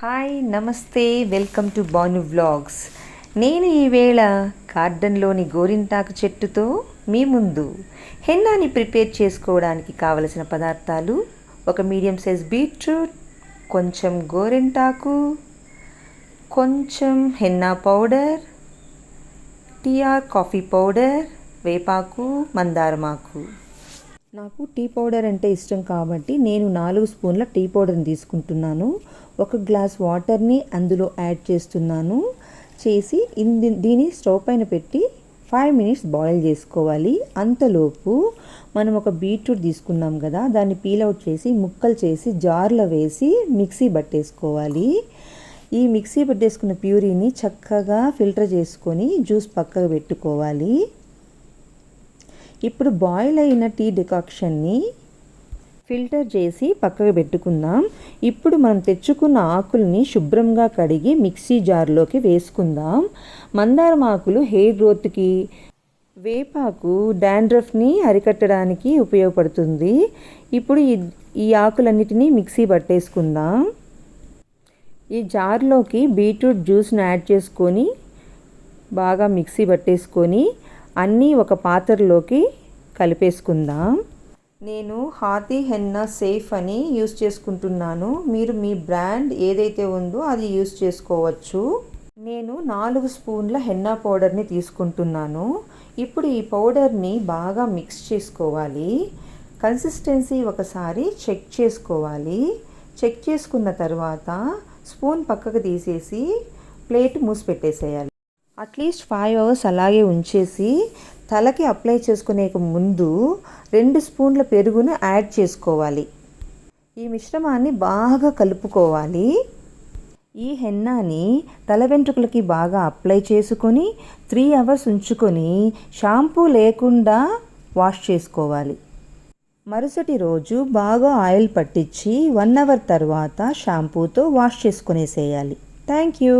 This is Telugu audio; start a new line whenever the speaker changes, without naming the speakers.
హాయ్ నమస్తే వెల్కమ్ టు బాను వ్లాగ్స్ నేను ఈవేళ గార్డెన్లోని గోరింటాకు చెట్టుతో మీ ముందు హెన్నాని ప్రిపేర్ చేసుకోవడానికి కావలసిన పదార్థాలు ఒక మీడియం సైజ్ బీట్రూట్ కొంచెం గోరింటాకు కొంచెం henna powder TR coffee powder వేపాకు మందారమాకు. నాకు టీ పౌడర్ అంటే ఇష్టం కాబట్టి నేను నాలుగు స్పూన్ల టీ పౌడర్ని తీసుకుంటున్నాను. ఒక గ్లాస్ వాటర్ని అందులో యాడ్ చేస్తున్నాను. చేసి ఇంది దీన్ని స్టవ్ పైన పెట్టి ఫైవ్ మినిట్స్ బాయిల్ చేసుకోవాలి. అంతలోపు మనం ఒక బీట్రూట్ తీసుకున్నాం కదా దాన్ని పీల్ అవుట్ చేసి ముక్కలు చేసి జార్లో వేసి మిక్సీ పట్టేసుకోవాలి. ఈ మిక్సీ పట్టేసుకున్న ప్యూరీని చక్కగా ఫిల్టర్ చేసుకొని జ్యూస్ పక్కకు పెట్టుకోవాలి. ఇప్పుడు బాయిల్ అయిన టీ డికాక్షన్ని ఫిల్టర్ చేసి పక్కకు పెట్టుకుందాం. ఇప్పుడు మనం తెచ్చుకున్న ఆకుల్ని శుభ్రంగా కడిగి మిక్సీ జార్లోకి వేసుకుందాం. మందారం ఆకులు హెయిర్ గ్రోత్కి వేపాకు డాండ్రఫ్ని అరికట్టడానికి ఉపయోగపడుతుంది. ఇప్పుడు ఈ ఈ ఆకులన్నిటినీ మిక్సీ పట్టేసుకుందాం. ఈ జార్లోకి బీట్రూట్ జ్యూస్ను యాడ్ చేసుకొని బాగా మిక్సీ పట్టేసుకొని అన్నీ ఒక పాత్రలోకి కలిపేసుకుందాం. నేను హాతీ హెన్నా సేఫ్ అని యూస్ చేసుకుంటున్నాను. మీరు మీ బ్రాండ్ ఏదైతే ఉందో అది యూస్ చేసుకోవచ్చు. నేను నాలుగు స్పూన్ల హెన్నా పౌడర్ని తీసుకుంటున్నాను. ఇప్పుడు ఈ పౌడర్ని బాగా మిక్స్ చేసుకోవాలి. కన్సిస్టెన్సీ ఒకసారి చెక్ చేసుకోవాలి. చెక్ చేసుకున్న తర్వాత స్పూన్ పక్కకు తీసేసి ప్లేట్ మూసి పెట్టేసేయాలి అట్లీస్ట్ ఫైవ్ అవర్స్ అలాగే ఉంచేసి తలకి అప్లై చేసుకునే ముందు రెండు స్పూన్ల పెరుగును యాడ్ చేసుకోవాలి. ఈ మిశ్రమాన్ని బాగా కలుపుకోవాలి. ఈ హెన్నాని తల వెంట్రుకలకి బాగా అప్లై చేసుకొని త్రీ అవర్స్ ఉంచుకొని షాంపూ లేకుండా వాష్ చేసుకోవాలి. మరుసటి రోజు బాగా ఆయిల్ పట్టించి వన్ అవర్ తర్వాత షాంపూతో వాష్ చేసుకునేసేయాలి. Thank you.